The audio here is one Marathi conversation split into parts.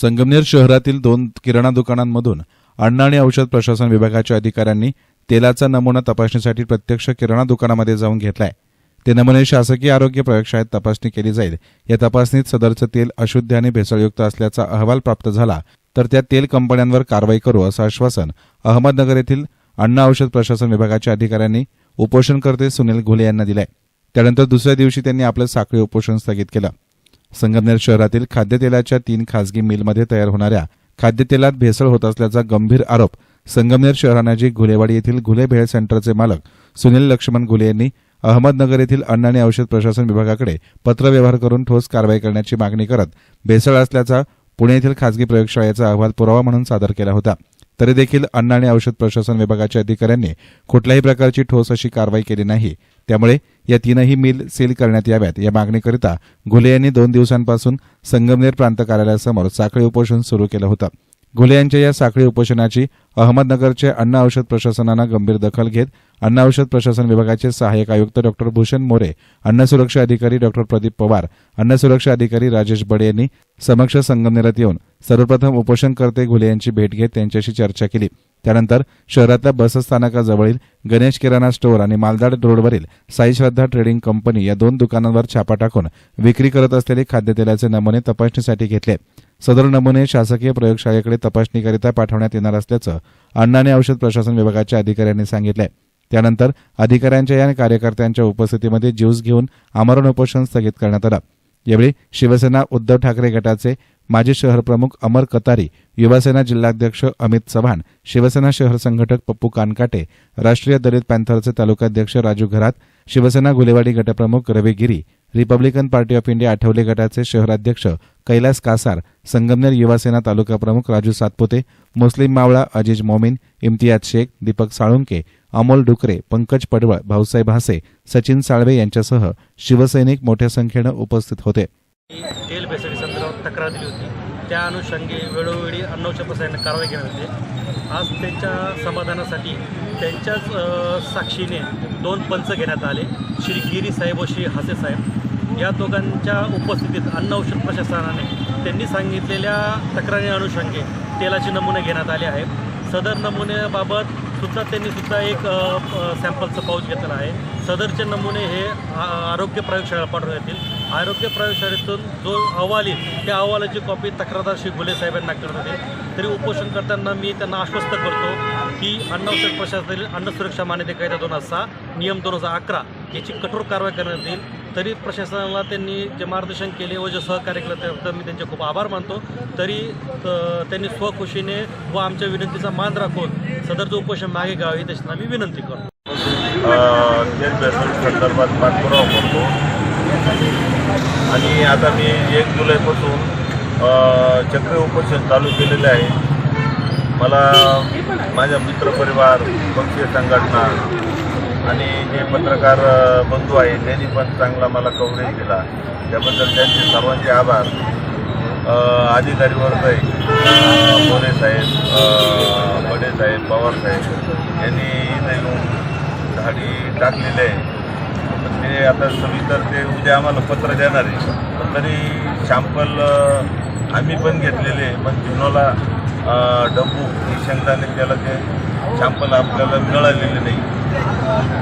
संगमनेर शहरातील दोन किराणा दुकानांमधून अन्न आणि औषध प्रशासन विभागाच्या अधिकाऱ्यांनी तेलाचा नमुना तपासणीसाठी प्रत्यक्ष किराणा दुकानामध्ये जाऊन घेतलाय. ते नमुने शासकीय आरोग्य प्रयोगशाळेत तपासणी केली जाईल. या तपासणीत सदरचं तेल अशुद्ध आणि भेसळयुक्त असल्याचा अहवाल प्राप्त झाला तर त्या तेल कंपन्यांवर कारवाई करू असं आश्वासन अहमदनगर येथील अन्न औषध प्रशासन विभागाच्या अधिकाऱ्यांनी उपोषणकर्ते सुनील घुले यांना दिलंय. त्यानंतर दुसऱ्या दिवशी त्यांनी आपलं साखळी उपोषण स्थगित केलं. संगमनेर शहरातील खाद्यतेलाच्या तीन खासगी मिलमध्ये तयार होणाऱ्या खाद्यतेलात भेसळ होत असल्याचा गंभीर आरोप संगमनेर शहरानजीक घुलेवाडी येथील घुले भेळ सेंटरचे मालक सुनील लक्ष्मण घुले यांनी अहमदनगर येथील अन्न आणि औषध प्रशासन विभागाकडे पत्रव्यवहार करून ठोस कारवाई करण्याची मागणी करत भेसळ असल्याचा पुणे येथील खासगी प्रयोगशाळेचा अहवाल पुरावा म्हणून सादर केला होता. तरी देखील अन्न आणि औषध प्रशासन विभागाच्या अधिकाऱ्यांनी कुठल्याही प्रकारची ठोस अशी कारवाई केली नाही. त्यामुळे या तीनही मिल सील करण्यात याव्यात. या मागणीकरिता घुले यांनी दोन दिवसांपासून संगमनेर प्रांत कार्यालयासमोर साखळी उपोषण सुरू केलं होतं. घुले यांच्या या साखळी उपोषणाची अहमदनगरचे अन्न औषध प्रशासनानं गंभीर दखल घेत अन्न औषध प्रशासन विभागाचे सहाय्यक आयुक्त डॉक्टर भूषण मोरे अन्न सुरक्षा अधिकारी डॉक्टर प्रदीप पवार अन्न सुरक्षा अधिकारी राजेश बडे यांनी समक्ष संगमनेरात येऊन सर्वप्रथम उपोषणकर्ते घुले यांची भेट घेत त्यांच्याशी चर्चा केली. त्यानंतर शहरातल्या बसस्थानकाजवळील गणेश किराणा स्टोअर आणि मालदाड रोडवरील साई श्रद्धा ट्रेडिंग कंपनी या दोन दुकानांवर छापा टाकून विक्री करत असलेले खाद्यतेलाचे नमुने तपासणीसाठी घेतले. सदर नमुने शासकीय प्रयोगशाळेकडे तपासणीकरिता पाठवण्यात येणार असल्याचं अन्न आणि औषध प्रशासन विभागाच्या अधिकाऱ्यांनी सांगितलंय. त्यानंतर अधिकाऱ्यांच्या या कार्यकर्त्यांच्या उपस्थितीमध्ये ज्यूस घेऊन आमरण उपोषण स्थगित करण्यात आलं. यावेळी शिवसेना उद्धव ठाकरे गटाचे माजी शहर प्रमुख अमर कतारी युवासेना जिल्हाध्यक्ष अमित चव्हाण शिवसेना शहर संघटक पप्पू कानकाटे राष्ट्रीय दलित पॅन्थरचे तालुकाध्यक्ष Raju Gharat Shivsena Gulewadi गटप्रमुख Ravi Giri Republican party of India Athawale गटाचे शहराध्यक्ष कैलास कासार संगमनेर युवासेना तालुका प्रमुख राजू सातपुते मुस्लिम मावळा अजिज मोमीन इम्तियाज शेख दीपक साळुंके अमोल डुकरे पंकज पडवळ भाऊसाहेब हासे सचिन साळवे यांच्यासह शिवसैनिक मोठ्या संख्येनं उपस्थित होते. तक्रार दिली होती. त्या अनुषंगी वेळोवेळी अन्नौषध प्रसाराने कारवाई करण्यात आली आज त्यांच्या समाधानासाठी त्यांच्याच साक्षीने दोन पंच घेण्यात आले. श्री गिरी साहेब व श्री हासे साहेब. या दोघांच्या उपस्थितीत अन्न औषध प्रशासनाने त्यांनी सांगितलेल्या तक्रारी अनुषंगे तेलाचे नमुने घेण्यात आले आहेत. सदर नमुन्याबाबत सुद्धा त्यांनी सुद्धा एक सॅम्पलचं पाऊच घेतलं आहे. सदरचे नमुने हे आरोग्य प्रयोगशाळा पाठवण्यात येतील. आरोग्य प्रयोगशाळेतून जो अहवाल येईल त्या अहवालाची कॉपी तक्रारदार श्री घुले साहेबांना करत होते. तरी उपोषण करताना मी त्यांना आश्वस्त करतो की अन्न औषध प्रशासनातील अन्न सुरक्षा मान्यते कायदा दोन हजार सहा नियम दोन हजार अकरा याची कठोर कारवाई करण्यात येईल. तरी प्रशासनाला त्यांनी जे मार्गदर्शन केले व जे सहकार्य केलं त्याबद्दल मी त्यांचे खूप आभार मानतो. तरी त्यांनी स्वखुशीने व आमच्या विनंतीचा मान राखून सदरचं उपोषण मागे घ्यावे तशी आम्ही विनंती करतो. संदर्भात पाठपुरावा करतो. आणि आता मी एक जुलैपासून चक्री उपोषण चालू केलेले आहे. मला माझ्या मित्रपरिवार पक्षीय संघटना आणि जे पत्रकार बंधू आहे त्यांनी पण चांगला मला कव्हरेज दिला. त्याबद्दल त्यांचे सर्वांचे आभार. अधिकारी वर्ग आहे मोरे साहेब बडे साहेब पवार साहेब यांनी इथे येऊन झाडी टाकलेली आहे. ते आता सविस्तर ते उद्या आम्हाला पत्र देणार आहे. पण तरी शॅम्पल आम्ही पण घेतलेले पण जुनोला डब्बू ही शेंगदाणे त्याला ते शॅम्पल आपल्याला मिळालेले नाही.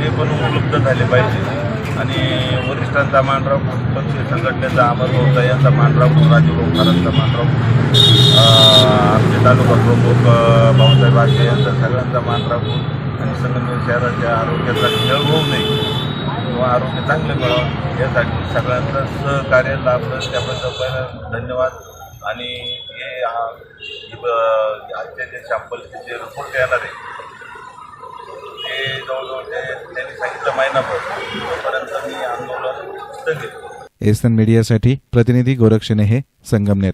ते पण उपलब्ध झाले पाहिजे. आणि वरिष्ठांचा मानराव पक्ष संघटनेचा अमर होता. यांचा मानराव राजीव लोकांचा मानराव आमचे तालुका प्रमुख भाऊसाहेब आशे यांचा सगळ्यांचा मानराव आणि संगमनेर शहराच्या आरोग्याचा खेळ होऊ नये. किंवा आरोग्य चांगलं मिळावं यासाठी सगळ्यांचं सहकार्य लाभलं. त्याबद्दल पहिलं धन्यवाद. आणि हे आजच्या जे शॅम्पलचे जे रिपोर्ट येणार आहे ते जवळजवळ ते त्यांनी सांगितलं महिनाभर तोपर्यंत मी आंदोलन स्थगित एसन मीडियासाठी प्रतिनिधी गोरक्षणे हे संगमनेर.